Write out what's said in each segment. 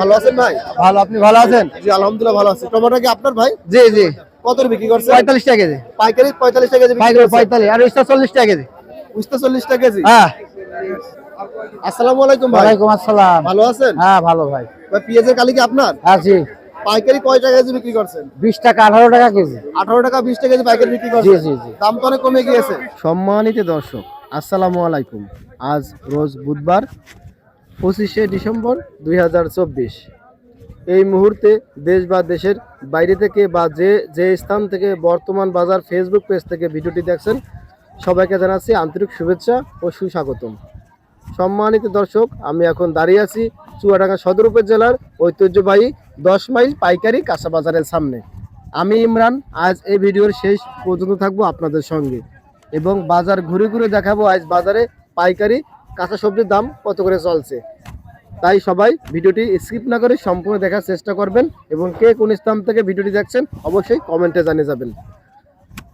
ভালো আছেন ভাই? ভালো আপনি ভালো আছেন? জি আলহামদুলিল্লাহ ভালো আছি। টমেটো কি আপনার ভাই? জি জি। কত বিক্রি করছে পঁয়তাল্লিশ টাকা কেজি। পাইকারি পঁয়তাল্লিশ টাকা কেজি পাইকারি। পঁয়তাল্লিশ আর চল্লিশ টাকা কেজি। উস্তা চল্লিশ টাকা কেজি? হ্যাঁ। আসসালামু আলাইকুম ভাই। ওয়ালাইকুম আসসালাম। ভালো আছেন? হ্যাঁ ভালো ভাই। ভাই পেঁয়াজের কালি কি আপনার? আছি পাইকারি কয় টাকা কেজি বিক্রি করছেন? বিশ টাকা আঠারো টাকা কেজি। আঠারো টাকা বিশ টাকা কেজি পাইকারি বিক্রি জি করছেন জি জি। দাম তো অনেক কমে গিয়েছে। সম্মানিত দর্শক আসসালামু আলাইকুম। আজ রোজ বুধবার পঁচিশে ডিসেম্বর দুই হাজার চব্বিশ। এই মুহূর্তে দেশ বা দেশের বাইরে থেকে বা যে যে স্থান থেকে বর্তমান বাজার ফেসবুক পেজ থেকে ভিডিওটি দেখছেন, সবাইকে জানাচ্ছি আন্তরিক শুভেচ্ছা ও সুস্বাগতম। সম্মানিত দর্শক, আমি এখন দাঁড়িয়ে আছি চুয়াডাঙ্গা সদর উপজেলার ঐতিহ্যবাহী দশ মাইল পাইকারি কাঁচা বাজারের সামনে। আমি ইমরান, আজ এই ভিডিওর শেষ পর্যন্ত থাকব আপনাদের সঙ্গে এবং বাজার ঘুরে ঘুরে দেখাবো আজ বাজারে পাইকারি কাঁচা সবজির দাম কত করে চলছে? তাই সবাই ভিডিওটি স্কিপ না করে সম্পূর্ণ দেখার চেষ্টা করবেন এবং কে কোন স্থান থেকে ভিডিওটি দেখছেন অবশ্যই কমেন্টে জানিয়ে যাবেন।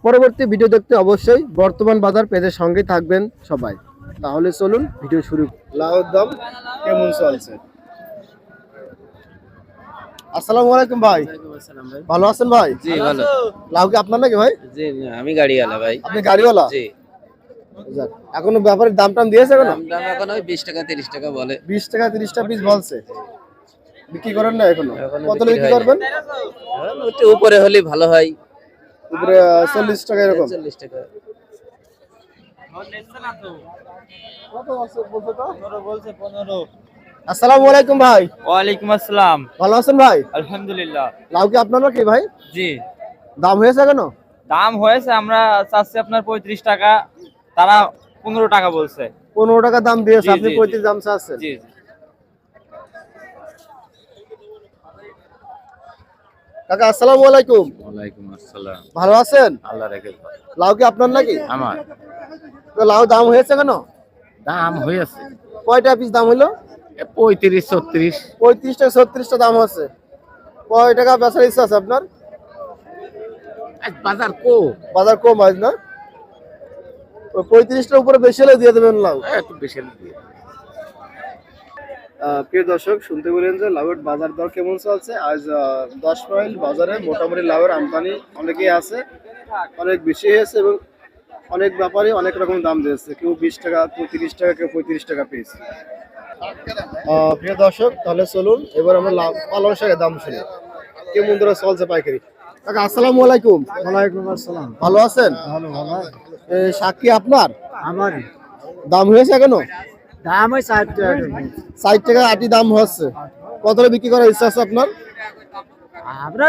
পরবর্তী ভিডিও দেখতে অবশ্যই বর্তমান বাজার পেজের সঙ্গে থাকবেন সবাই। তাহলে চলুন ভিডিও শুরু। লাউর দাম কেমন চলছে? আসসালামু আলাইকুম ভাই। ভালো আছেন ভাই? জি ভালো। লাউ কি আপনার নাকি ভাই? জি আমি গাড়িওয়ালা ভাই। আপনি গাড়িওয়ালা? জি। এখনও ব্যাপারের দাম টাম দিয়েছে কেন দাম দাম এখন ওই বিশ টাকা তিরিশ টাকা বলে। বিশ টাকা তিরিশ টাকা পিস বলছে। বিক্রি করেন না এখনও? এখনও কত বিক্রি করবেন? একটু উপরে হলে ভালো হয়। উপরে চল্লিশ টাকা এরকম? চল্লিশ টাকা। আসসালামু আলাইকুম ভাই। ওয়ালাইকুম আসসালাম। ভালো আছেন ভাই? আলহামদুলিল্লাহ। লাউ কি আপনার নাকি ভাই? জি। দাম হয়েছে কেন দাম হয়েছে আমরা চাচ্ছি আপনার পঁয়ত্রিশ টাকা। তারা পনেরো টাকা বলছে। পনেরো টাকা দাম দিয়েছে আপনি। পঁয়ত্রিশ দাম চাচ্ছেন জি কাকা আসসালামু আলাইকুম। ওয়ালাইকুম আসসালাম। ভালো আছেন? আল্লাহ রেখে লাউ কি আপনার নাকি? আমার। তো লাউ দাম হয়েছে কেন? দাম হয়েছে। কয়টা পিস দাম হলো পঁয়ত্রিশ ছত্রিশ। পঁয়ত্রিশ টাকা ছত্রিশ টাকা দাম হচ্ছে কয় টাকা বেচার ইচ্ছা আছে আপনার? বাজার কো বাজার কম আজ না? পঁয়ত্রিশটার উপরে বেশি হলে দিয়ে দেবেন লাউ। একটু বেশি আহ, প্রিয় দর্শক শুনতে পেলেন যে লাউয়ের বাজার দর কেমন চলছে? আজ দশ মাইল বাজারে মোটামুটি লাউয়ের আমদানি অনেকেই আছে অনেক বেশি হয়েছে এবং অনেক ব্যাপারে অনেক রকম দাম দিয়েছে। কেউ বিশ টাকা কেউ তিরিশ টাকা কেউ পঁয়ত্রিশ টাকা পিস প্রিয় দর্শক তাহলে চলুন এবার আমরা লাউ পালং শাকের দাম শুনি। কেমন ধরে চলছে পাইকারি? কাকা আসসালামু আলাইকুম। ওয়ালাইকুম আসসালাম। ভালো আছেন? ভালো ভালো শাক কি আপনার? আমার দাম হয়েছে কেন দাম ষাট টাকা ষাট টাকা আটি দাম হচ্ছে। কত বিক্রি করার ইচ্ছা আছে আপনার? আমরা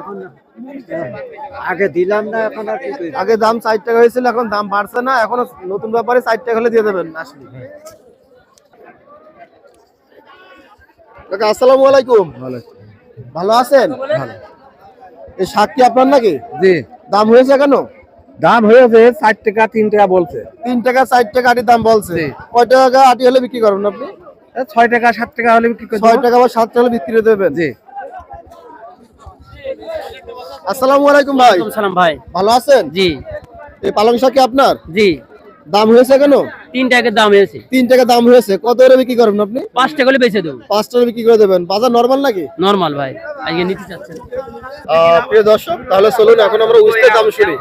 এখন। আগে দিলাম না এখন আর আগে দাম ষাট টাকা হয়েছিল এখন দাম বাড়ছে না। এখন নতুন ব্যাপারে ষাট টাকা হলে দিয়ে দেবেন। আসলে। কাকা আসসালামু আলাইকুম। ভালো আছেন? এই শাক কি আপনার নাকি? জি। দাম হয়েছে কেন? দাম হয়েছে ষাট টাকা তিন টাকা বলছে। তিন টাকা ষাট টাকা আটির দাম বলছে। কয় টাকা আটি হলে বিক্রি করবেন আপনি? ছয় টাকা সাত টাকা হলে বিক্রি করে ছয় টাকা বা সাত টাকা হলে বিক্রি করে দেবেন। জি। আসসালামু আলাইকুম ভাই। সালাম ভাই। ভালো আছেন? জি। এই পালং শাক কি আপনার? জি। দাম হয়েছে কেন? তিন টাকার দাম হয়েছে। তিন টাকা দাম হয়েছে। কত করে বিক্রি করবেন আপনি? পাঁচ টাকা হলে বেঁচে দেবো। পাঁচ টাকা বিক্রি করে দেবেন। বাজার নর্মাল নাকি? নর্মাল ভাই আজকে নিতে চাচ্ছেন। প্রিয় দর্শক তাহলে চলুন এখন আমরা উস্তের দাম শুনি।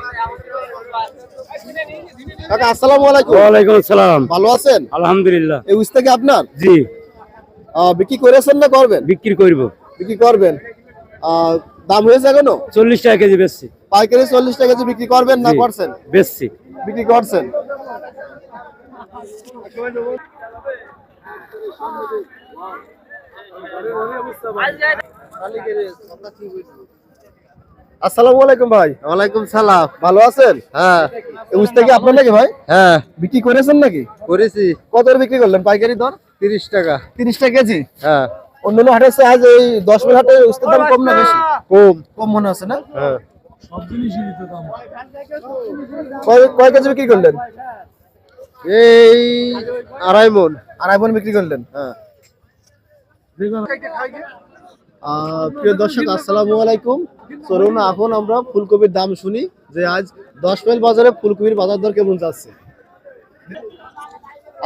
কাকা আসসালামু আলাইকুম। ওয়ালাইকুম আসসালাম। ভালো আছেন? আলহামদুলিল্লাহ। এই উস্তে কি আপনার? জি। আহ, বিক্রি করেছেন না করবেন? বিক্রি করব। বিক্রি করবেন। আহ, দাম হয়েছে এখনও? চল্লিশ টাকা কেজি বেচছি। পাইকারি চল্লিশ টাকা কেজি বিক্রি করবেন না করছেন? বেচছি। বিক্রি করছেন। আসসালামু আলাইকুম ভাই। ওয়ালাইকুম সালাম। ভালো আছেন? হ্যাঁ। এই কি আপনার নাকি ভাই? হ্যাঁ। বিক্রি করেছেন নাকি? করেছি। কত বিক্রি করলেন? পাইকারি দর? তিরিশ টাকা। তিরিশ টাকা কেজি? হ্যাঁ। অন্যান্য হাটের চেয়ে আজ এই দশ মিনিট হাটে উস্তের দাম কম না বেশি? কম। কম। মনে হচ্ছে না? হ্যাঁ। কয় কেজি বিক্রি করলেন? এই আড়াই মন। আড়াই মন বিক্রি করলেন? হ্যাঁ। প্রিয় দর্শক আসসালামু আলাইকুম। চলুন এখন আমরা ফুলকপির দাম শুনি যে আজ দশ মাইল বাজারে ফুলকপির বাজার দর কেমন যাচ্ছে?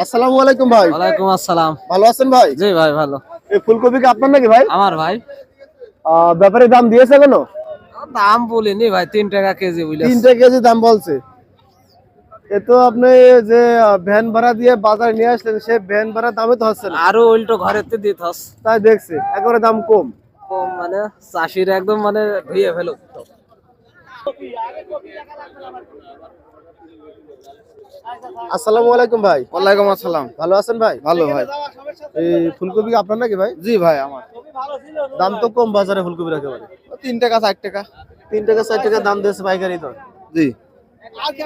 আসসালামু আলাইকুম ভাই। ওয়ালাইকুম আসসালাম। ভালো আছেন ভাই? জি ভাই ভালো। এই ফুলকপি কি আপনার নাকি ভাই? আমার ভাই। আহ, ব্যাপারে দাম দিয়েছে কেন দাম বলিনি ভাই তিন টাকা কেজি বুঝলে তিনটে কেজি দাম বলছে। এ তো আপনি যে ভ্যান ভাড়া দিয়ে বাজারে নিয়ে আসলেন সে ভ্যান ভাড়া দামে তো হচ্ছে না। আরও উল্টো ঘরেতে দিত তাই দেখছি একেবারে দাম কম। কম মানে চাষির একদম মানে ধুয়ে ফেলো। আসসালামু আলাইকুম ভাই। ওয়ালাইকুম আসসালাম। ভালো আছেন ভাই? ভালো ভাই। এই ফুলকপি আপনার নাকি ভাই? জি ভাই আমার। দাম তো কম বাজারে ফুলকপির একেবারে। তিন টাকা চার টাকা। তিন টাকা চার টাকা দাম দিয়েছে পাইকারি তো। জি।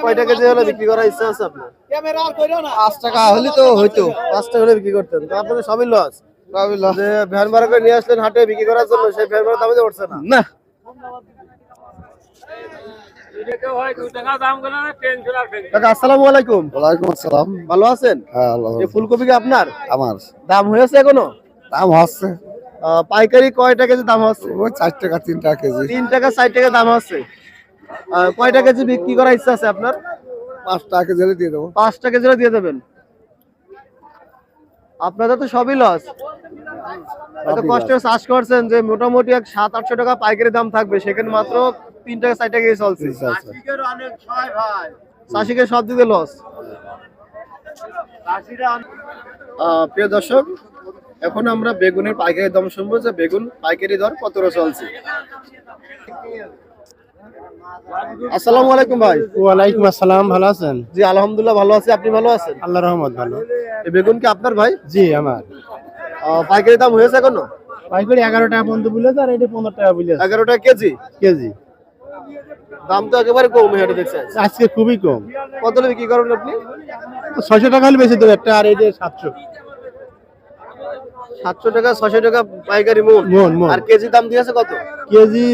কয় টাকা যে হলে বিক্রি করার ইচ্ছা আছে আপনার? পাঁচ টাকা হলে তো হইতো। পাঁচ টাকা হলে বিক্রি করতেন। তো আপনাদের সবই লস যে ভ্যান ভাড়া করে নিয়ে আসলেন হাটে বিক্রি করার জন্য সেই ভ্যান ভাড়া দামে উঠছে না। না। আসসালামু আলাইকুম। ওয়ালাইকুম আসসালাম। ভালো আছেন? হ্যাঁ ফুলকপি কি আপনার? আমার। দাম হয়েছে এখনও? দাম হচ্ছে। পাইকারি কয় টাকা কেজি দাম হচ্ছে? ওই চার টাকা তিন টাকা কেজি। তিন টাকা ষাট টাকা দাম হচ্ছে। আহ, কয় কেজি বিক্রি করার ইচ্ছা আছে আপনার? পাঁচ টাকা কেজি হলে দিয়ে দেবো। পাঁচটা টাকা কেজি দিয়ে দেবেন। আপনাদের তো সবই লস এত কষ্ট চাষ করছেন যে মোটামুটি এক সাত আটশো টাকা পাইকারি দাম থাকবে সেখানে মাত্র তিন টাকা ষাট টাকা চলছে চাষিকে সব দিকে লস প্রিয় দর্শক এখন আমরা বেগুনের পাইকারি দাম শুনব যে বেগুন পাইকারি দর কত চলছে? আসসালামু আলাইকুম ভাই। ওয়ালাইকুম আসসালাম ভালো আছেন? জি আলহামদুলিল্লাহ ভালো আছি। আপনি ভালো আছেন? আল্লাহ রহমত ভালো। এই বেগুন কি আপনার ভাই? জি আমার। পাইকারি দাম হয়েছে এখনও? পাইকারি এগারো টাকা পর্যন্ত বলেছে আর এটা পনেরো টাকা বলেছে এগারো টাকা কেজি? কেজি। দাম তো একেবারে কম হেঁটে দেখছেন। আজকে খুবই কম। কত বিক্রি করেন আপনি? ছয়শো টাকা হলে বেশি দেবে একটা আর এই যে সাতশো। সাতশো টাকা ছশো টাকা পাইকারি মন আর কেজি দাম দিয়েছে কত? কেজি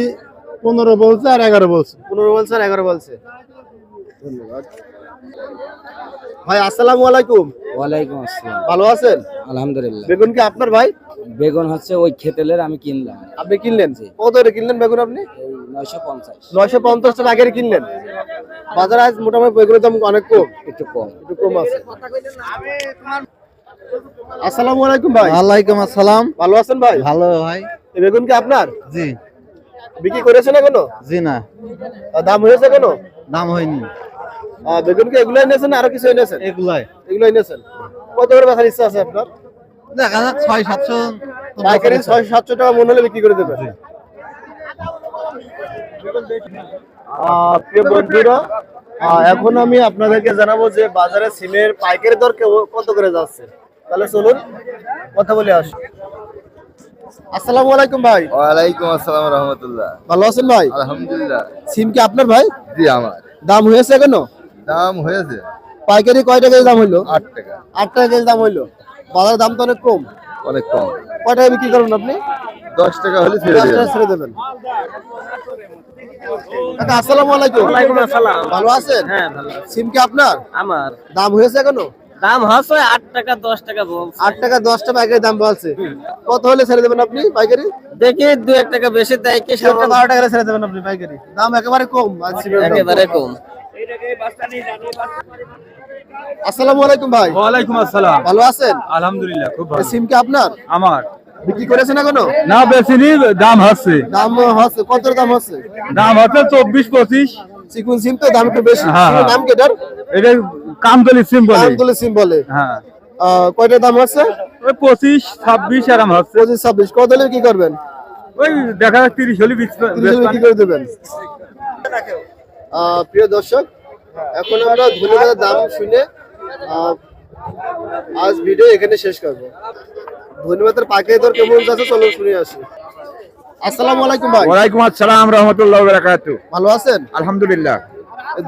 পনেরো বলছে আর এগারো বলছে। পনেরো বলছে আর এগারো বলছে। ধন্যবাদ। ভাই আসসালামু আলাইকুম। ওয়ালাইকুম আসসালাম। ভালো আছেন? আলহামদুলিল্লাহ। বেগুন কি আপনার ভাই? বেগুন হচ্ছে ওই খেতেলের আমি কিনলাম। আপনি কিনলেন? জি। কত করে কিনলেন বেগুন আপনি? নয়শো পঞ্চাশ। নয়শো পঞ্চাশ টাকা আগের কিনলেন। বাজারে আজ মোটামুটি বেগুনের দাম অনেক কম। একটু কম। একটু কম আছে। আসসালামু আলাইকুম ভাই। ওয়ালাইকুম আসসালাম। ভালো আছেন ভাই? ভালো ভাই। এই বেগুন কি আপনার? জি। বিক্রি করেছেন এখনও জি না। দাম হয়েছে এখনও দাম হয়নি। বেগুন কি এগুলো এনেছেন আরও কিছু এনেছেন? এগুলাই। এগুলো এনেছেন। কত করে বেচার ইচ্ছা আছে আপনার? দেখা যাক ছয় সাতশো পাইকারি ছয় সাতশো টাকা মনে হলে বিক্রি করে আহ, প্রিয় বন্ধুরা এখন আমি আপনাদেরকে জানাব যে বাজারে সিমের পাইকারি দর কত করে যাচ্ছে। তাহলে চলুন কথা বলে আস। আসসালামু আলাইকুম ভাই। ওয়ালাইকুম আসসালাম রহমতুল্লাহ। ভালো আছেন ভাই? আলহামদুলিল্লাহ। সিম কি আপনার ভাই? জি আমার। দাম হয়েছে এখনও? দাম হয়েছে। পাইকারি কয় টাকা দাম হইল? আট টাকা। আট টাকা কেজি দাম হইল। বাজারের দাম তো অনেক কম। অনেক কম। কয় টাকা বিক্রি করবেন আপনি? দশ টাকা হলে ছেড়ে দেবেন। ছেড়ে দেবেন। কাকা, আসসালামু আলাইকুম। ওয়ালাইকুম আসসালাম। ভালো আছেন? হ্যাঁ ভালো সিম কি আপনার? আমার। দাম হয়েছে এখনও? দাম হচ্ছে আট টাকা দশ টাকা আট টাকা দশ টাকা পাইকারি দাম বলছে। কত হলে ছেড়ে দেবেন আপনি পাইকারি? দেখি দু এক টাকা বেশি কি সাতটা বারো টাকা ছেড়ে দেবেন আপনি পাইকারি। দাম একেবারে কম একেবারে কম। আসসালামু আলাইকুম ভাই। ওয়ালাইকুম আসসালাম। ভালো আছেন? আলহামদুলিল্লাহ খুব এই সিম কি আপনার? আমার। বিক্রি করেছেন এখনও? না বেশি দাম হচ্ছে। দাম হচ্ছে কত দাম হচ্ছে? দাম হচ্ছে চব্বিশ পঁচিশ। চিকুন সিম তো দাম একটু বেশি। হ্যাঁ, হ্যাঁ। নাম কি এটার? এটা সিম তুলে সিম বলে। হ্যাঁ। কয়টা দাম হচ্ছে ওই পঁচিশ ছাব্বিশ এরম হচ্ছে পঁচিশ ছাব্বিশ। কত হলে কি করবেন? ওই দেখা যাক তিরিশ হলে তিরিশ হলে বিক্রি করে দেবেন? প্রিয় দর্শক এখন আমরা ধন্যবাদের দাম শুনে আজ ভিডিও এখানে শেষ করব। ধন্যবাদের পাখি দর কেমন যাচ্ছে চলো শুনে আসি। আসসালামু আলাইকুম ভাই। ওয়ালাইকুম আসসালাম রহমতুল্লাহ বারাকাতু ভালো আছেন? আলহামদুলিল্লাহ।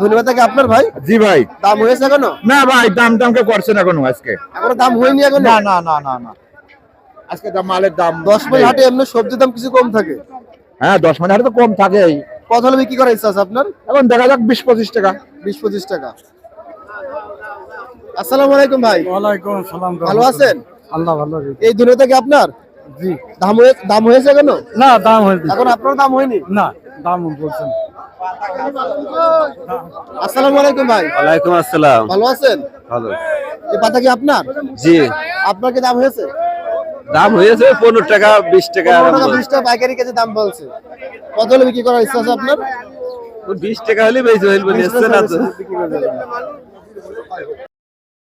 ধন্যবাদ কি আপনার ভাই? জি ভাই। দাম হয়েছে এখনও? না ভাই দাম দাম করছে না কোনো আজকে। এখনও দাম হয়নি এখনও? না না না না না। আজকে দাম মালের দাম দশ মাইল হাটে এমনি সবজির দাম কিছু কম থাকে? হ্যাঁ দশ মানে হাটে তো কম থাকেই। কত হলে বিক্রি করার ইচ্ছা আছে আপনার? এখন দেখা যাক বিশ পঁচিশ টাকা। বিশ পঁচিশ টাকা। আসসালামু আলাইকুম ভাই। ওয়ালাইকুম আসসালাম ভালো আছেন? আল্লাহ ভালো এই দুনিয়া থেকে আপনার? জি। দাম হয়ে দাম হয়েছে কেন? না দাম হয়েছে। এখন আপনার দাম হয়নি? না দাম বলছেন। আসসালামু আলাইকুম ভাই। ওয়ালাইকুম আসসালাম। ভালো আছেন? ভালো। এই পাতা কি আপনার? জি। আপনার কি দাম হয়েছে? দাম হয়েছে পনেরো টাকা বিশ টাকা বিশ টাকা পাইকারি কেজি দাম বলছে। কত হলে বিক্রি করার ইচ্ছা আছে আপনার? বিশ টাকা হলে বেশি হইল করে দেবেন।